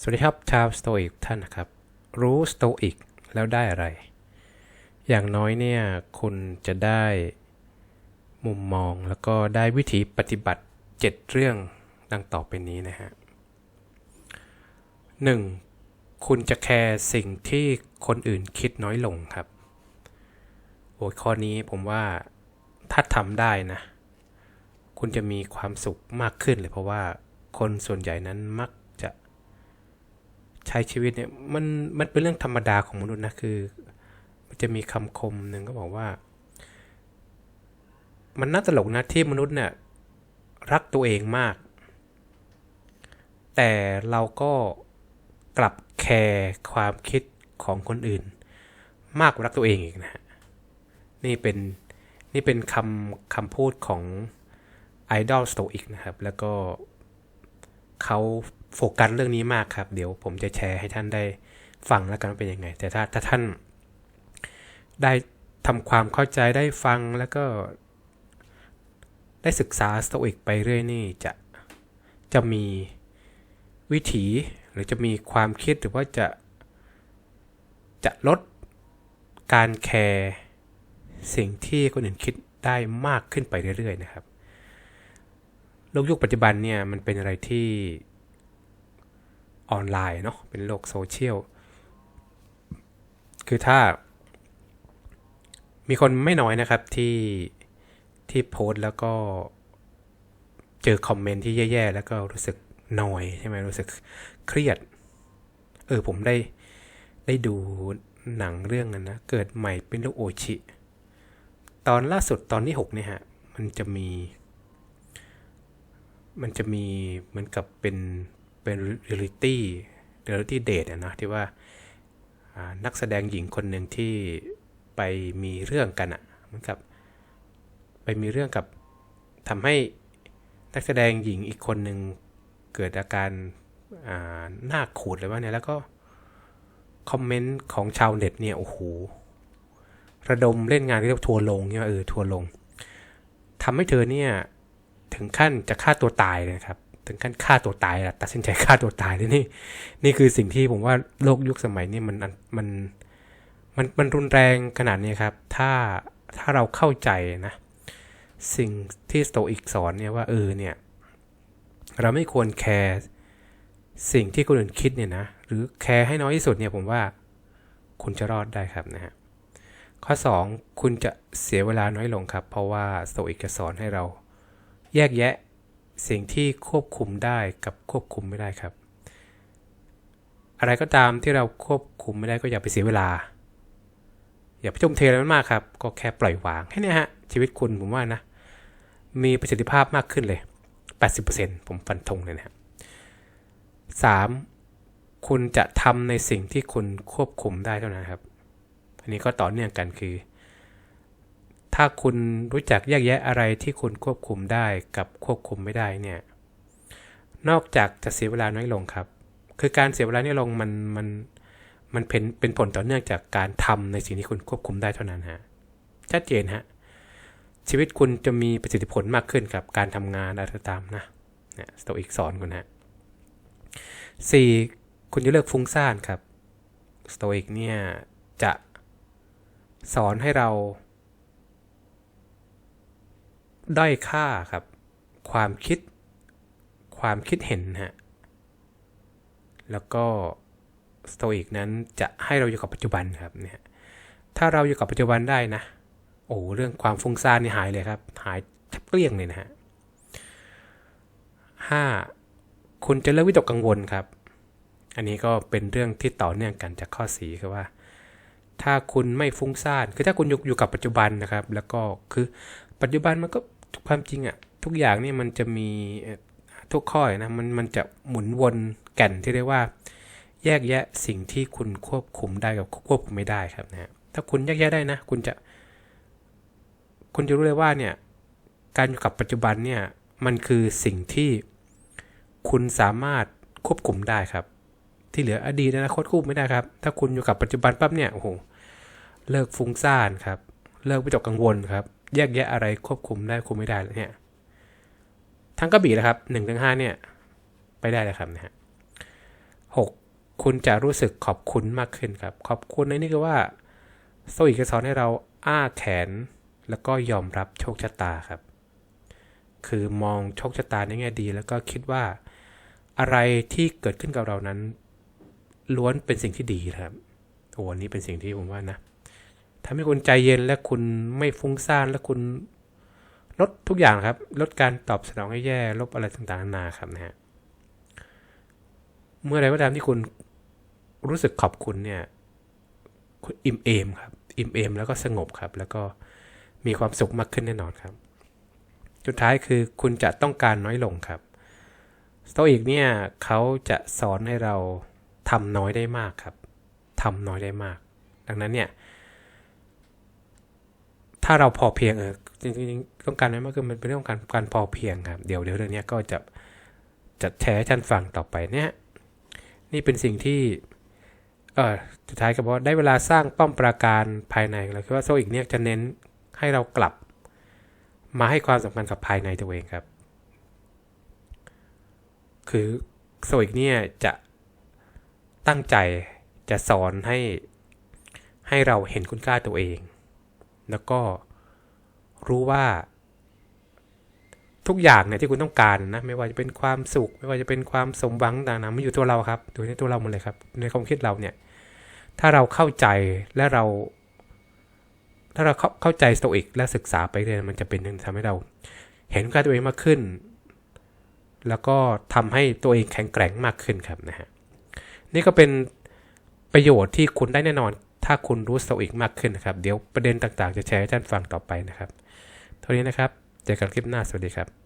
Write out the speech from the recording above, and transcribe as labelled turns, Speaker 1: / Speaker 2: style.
Speaker 1: สวัสดีครับชาวสโตอิกท่านนะครับ รู้สโตอิกแล้วได้อะไร อย่างน้อยเนี่ยคุณจะได้มุมมองแล้วก็ได้วิธีปฏิบัติ 7 เรื่องดังต่อไปนี้นะฮะ 1. คุณจะแคร์สิ่งที่คนอื่นคิดน้อยลงครับโอ้ข้อนี้ผมว่าถ้าทำได้นะ คุณจะมีความสุขมากขึ้นเลยเพราะว่าคนส่วนใหญ่นั้นมัก ใช้ชีวิตเนี่ยมันมันเป็นเรื่องธรรมดาของมนุษย์นะคือ มันจะมีคำคมหนึ่งก็บอกว่า มันน่าตลกนะที่มนุษย์เนี่ยรักตัวเองมาก แต่เราก็กลับแคร์ความคิดของคนอื่น มากกว่ารักตัวเองอีกนะฮะนี่เป็นนี่เป็นคำคำพูดของไอดอลสโตอิกนะครับ แล้วก็เขา โฟกัสเรื่องนี้มากครับ เดี๋ยวผมจะแชร์ให้ท่านได้ฟังแล้วกันว่าเป็นยังไง แต่ถ้าถ้าท่านได้ทำความเข้าใจได้ฟังแล้วก็ ได้ศึกษาสโตอิกไปเรื่อยนี่จะจะมีวิถีหรือจะมีความคิดหรือว่าจะจะลดการแคร์สิ่งที่คนอื่นคิดได้มากขึ้นไปเรื่อยๆนะครับโลกยุคปัจจุบันเนี่ยมันเป็นอะไรที่ ออนไลน์เนาะเป็นโลกโซเชียลคือถ้า มีคนไม่น้อยนะครับที่ที่โพสต์แล้วก็เจอคอมเมนต์ที่แย่ๆ แล้วก็รู้สึกนอยใช่ไหมรู้สึกเครียด เออผมได้ได้ดูหนังเรื่องนั้นนะ เกิดใหม่เป็นลูกโอชิ ตอนล่าสุดตอนที่6เนี่ยฮะ มันจะมี มันจะมีเหมือนกับเป็น เป็นเรียลิตี้เรียลิตี้เดทนะที่ว่านักแสดงหญิงคนหนึ่งที่ไปมีเรื่องกันอะเหมือนกับ ไปมีเรื่องกับทำให้นักแสดงหญิงอีกคนหนึ่งเกิดอาการหน้าขูดเลยว่าเนี่ยแล้วก็คอมเมนต์ของชาวเน็ตเนี่ยโอ้โหระดมเล่นงานเรียกทัวลงเนี่ยเออทัวลงทำให้เธอเนี่ยถึงขั้นจะฆ่าตัวตายเลยครับ ถึงขั้นฆ่าตัวตายอะตัดสินใจฆ่าตัวตายเลยนี่นี่คือสิ่งที่ผมว่าโลกยุคสมัยนี้มันมันมันมันรุนแรงขนาดนี้ครับ ถ้าถ้าเราเข้าใจนะ สิ่งที่สโตอิกสอนเนี่ยว่าเออเนี่ย เราไม่ควรแคร์สิ่งที่คนอื่นคิดเนี่ยนะ หรือแคร์ให้น้อยที่สุดเนี่ยผมว่าคุณจะรอดได้ครับนะฮะข้อ 2 คุณจะเสียเวลาน้อยลงครับ เพราะว่าสโตอิกจะสอนให้เราแยกแยะ สิ่งที่ควบคุมได้กับควบคุมไม่ได้ครับ อะไรก็ตามที่เราควบคุมไม่ได้ก็อย่าไปเสียเวลา อย่าไปจมเทอะไรมากครับ ก็แค่ปล่อยวางแค่นี้ฮะ ชีวิตคุณผมว่านะ มีประสิทธิภาพมากขึ้นเลย 80%ผมฟันธงเลยนะครับ 3. คุณจะทำในสิ่งที่คุณควบคุมได้เท่านั้นครับ อันนี้ก็ต่อเนื่องกันคือ ถ้าคุณรู้จักแยกแยะอะไรที่คุณควบคุมได้กับควบคุมไม่ได้เนี่ย นอกจากจะเสียเวลาน้อยลงครับ คือการเสียเวลาน้อยลงมันมันมันเป็นเป็นผลต่อเนื่องจากการทำในสิ่งที่คุณควบคุมได้เท่านั้นฮะ ชัดเจนฮะ ชีวิตคุณจะมีประสิทธิผลมากขึ้นกับการทำงานอะไรตามนะเนี่ยสโตอิกสอนคุณฮะ 4. คุณจะเลิกฟุ้งซ่านครับสโตอิกเนี่ยจะสอนให้เรา ด้อยค่าครับ ความคิด ความคิดเห็นฮะแล้วก็สโตอิกนั้นจะให้เราอยู่กับปัจจุบันครับเนี่ยถ้าเราอยู่กับปัจจุบันได้นะ โอ้เรื่องความฟุ้งซ่านนี่หายเลยครับ หายทับเกลี้ยงเลยนะฮะห้าคุณจะเลิกวิตกกังวลครับ อันนี้ก็เป็นเรื่องที่ต่อเนื่องกันจากข้อสีคือว่า ถ้าคุณไม่ฟุ้งซ่านคือถ้าคุณอยู่อยู่กับปัจจุบันนะครับ แล้วก็คือปัจจุบันมันก็ ความจริงอะทุกอย่างนี่มันจะมีทุกข้อนะมันมันจะหมุนวนแก่นที่เรียกว่า แยกแยะสิ่งที่คุณควบคุมได้กับควบคุมไม่ได้ครับนะถ้าคุณแยกแยะได้นะ คุณจะ คุณจะรู้เลยว่าเนี่ย การอยู่กับปัจจุบันเนี่ย มันคือสิ่งที่คุณสามารถควบคุมได้ครับ ที่เหลืออดีตอนาคตควบคุมไม่ได้ครับ ถ้าคุณอยู่กับปัจจุบันปั๊บเนี่ยโอ้โหเลิกฟุ้งซ่านครับ เลิกวิตกกังวลครับ แยกแยะอะไรควบคุมได้คุมไม่ได้เนี่ยทั้งกระบี่นะครับหนึ่งถึงห้าเนี่ย ไปได้เลยครับนะฮะหกคุณจะรู้สึกขอบคุณมากขึ้นครับ ขอบคุณในนี่คือว่าโซอีกสอนให้เราอ้าแขนแล้วก็ยอมรับโชคชะตาครับ คือมองโชคชะตาในแง่ดี แล้วก็คิดว่าอะไรที่เกิดขึ้นกับเรานั้น ล้วนเป็นสิ่งที่ดีครับโอ้อันนี้เป็นสิ่งที่ผมว่านะ ทำให้คุณใจเย็นและคุณไม่ฟุ้งซ่านและคุณลดทุกอย่างครับ ลดการตอบสนองให้แย่ลบอะไรต่างๆนานาครับนะฮะเมื่อไรก็ตามที่คุณรู้สึกขอบคุณเนี่ยคุณอิ่มเอมครับ อิ่มเอมแล้วก็สงบครับ แล้วก็มีความสุขมากขึ้นแน่นอนครับ สุดท้ายคือคุณจะต้องการน้อยลงครับสโตอิกเนี่ยเขาจะสอนให้เราทำน้อยได้มากครับทำน้อยได้มาก ดังนั้นเนี่ย ถ้าเราพอเพียงเออจริงๆต้องการน้อยมากคือมันเป็นเรื่องของการการพอเพียงครับเดี๋ยวเดี๋ยวเรื่องนี้ก็จะจะแชร์ท่านฟังต่อไปเนี่ยนี่เป็นสิ่งที่เออสุดท้ายก็บอกว่าได้เวลาสร้างป้อมปราการภายในเราคือว่าโซอีกเนี่ยจะเน้นให้เรากลับ มาให้ความสำคัญกับภายในตัวเองครับ คือโซอีกเนี่ยจะตั้งใจจะสอนให้ให้เราเห็นคุณค่าตัวเอง แล้วก็รู้ว่า ทุกอย่างเนี่ยที่คุณต้องการนะ ไม่ว่าจะเป็นความสุข ไม่ว่าจะเป็นความสมหวังต่างๆมันอยู่ตัวเราครับอยู่ในตัวเราหมดเลยครับ ในความคิดเราเนี่ย ถ้าเราเข้าใจและเรา ถ้าเราเข้าเข้าใจสโตอิกและศึกษาไปเรื่อยมันจะเป็นทำให้เรา เห็นคุณค่าตัวเองมากขึ้น แล้วก็ทำให้ตัวเองแข็งแกร่งมากขึ้นครับนะฮะนี่ก็เป็นประโยชน์ที่คุณได้แน่นอน ถ้าคุณรู้สโตอิกมากขึ้นนะครับ เดี๋ยวประเด็นต่างๆ จะแชร์ให้ท่านฟังต่อไปนะครับ เท่านี้นะครับ เจอกันคลิปหน้า สวัสดีครับ